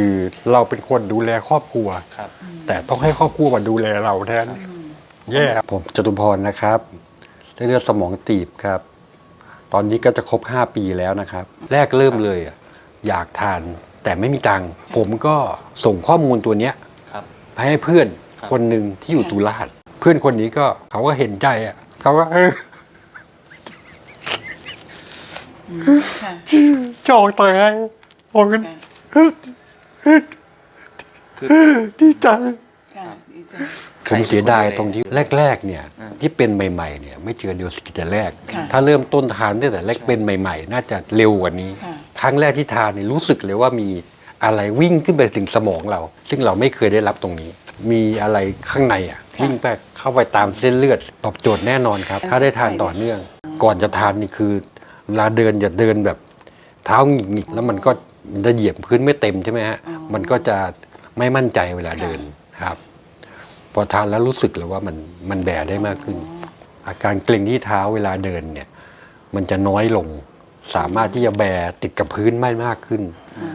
คือเราเป็นคนดูแลครอบครัว ครับแต่ต้องให้ครอบครัวมาดูแลเราแทนแย่ครับผมจตุพรนะครับได้เลือดสมองตีบครับ ตอนนี้ก็จะครบ 5 ปีแล้วนะครับ แรกเริ่มเลยอะอยากทานแต่ไม่มีตังค์ผมก็ส่งข้อมูลตัวเนี้ยครับ ไปให้เพื่อนครับ คนหนึ่งที่อยู่ตุลาดเพื่อนคนนี้ก็เขาก็เห็นใจอะเขาก็เออค่ะจอกตายผมก็คื อดีใจค่ะดีใจ ผมเสียดายตรงที่แรก ๆ เนี่ย อ่าที่เป็นใหม่ๆเนี่ยไม่เจอเดียวสกิแต่แรก ค่ะถ้าเริ่มต้นทานตั้งแต่แรกเป็นใหม่ ๆ น่าจะเร็วกว่านี้ ค่ะ ครั้งแรกที่ทานเนี่ยรู้สึกเลยว่ามีอะไรวิ่งขึ้นไปถึงสมองเรา ซึ่งเราไม่เคยได้รับตรงนี้ มีอะไรข้างในอะค่ะวิ่งไปเข้าไปตามเส้นเลือดตอบโจทย์แน่นอนครับ ถ้าได้ทานต่อเนื่อง ก่อนจะทานนี่คือเวลาเดินอย่าเดินแบบเท้าหงิกๆแล้วมันก็มัน จะเหยียบพื้นไม่เต็มใช่ไหมฮะอ๋อมันก็จะไม่มั่นใจเวลาเดินครับ พอทานแล้วรู้สึกเลยว่ามันมันแบได้มากขึ้น อาการเกร็งที่เท้าเวลาเดินเนี่ย มันจะน้อยลง สามารถที่จะแบติดกับพื้นไม่มากขึ้น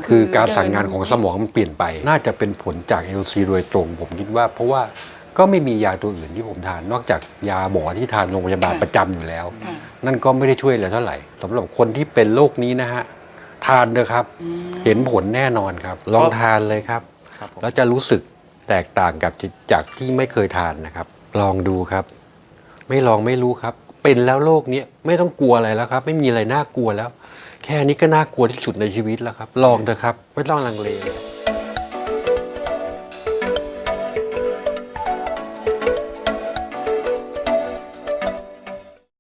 คือการสั่งงานของสมองมันเปลี่ยนไป น่าจะเป็นผลจาก LC โดยตรง ผมคิดว่าเพราะว่าก็ไม่มียาตัวอื่นที่ผมทาน นอกจากยาหมอที่ทานโรงพยาบาลค่ะประจำอยู่แล้วค่ะนั่นก็ไม่ได้ช่วยอะไรเท่าไหร่สำหรับคนที่เป็นโรคนี้นะฮะ ทานเถอะครับ เห็นผลแน่นอนครับ ลองทานเลยครับ ครับผม แล้วจะรู้สึกแตกต่างกับจากที่ไม่เคยทานนะครับ ลองดูครับ ไม่ลองไม่รู้ครับ เป็นแล้วโรคนี้ไม่ต้องกลัวอะไรแล้วครับ ไม่มีอะไรน่ากลัวแล้ว แค่นี้ก็น่ากลัวที่สุดในชีวิตแล้วครับ ลองเถอะครับ ไม่ต้องลังเลเลย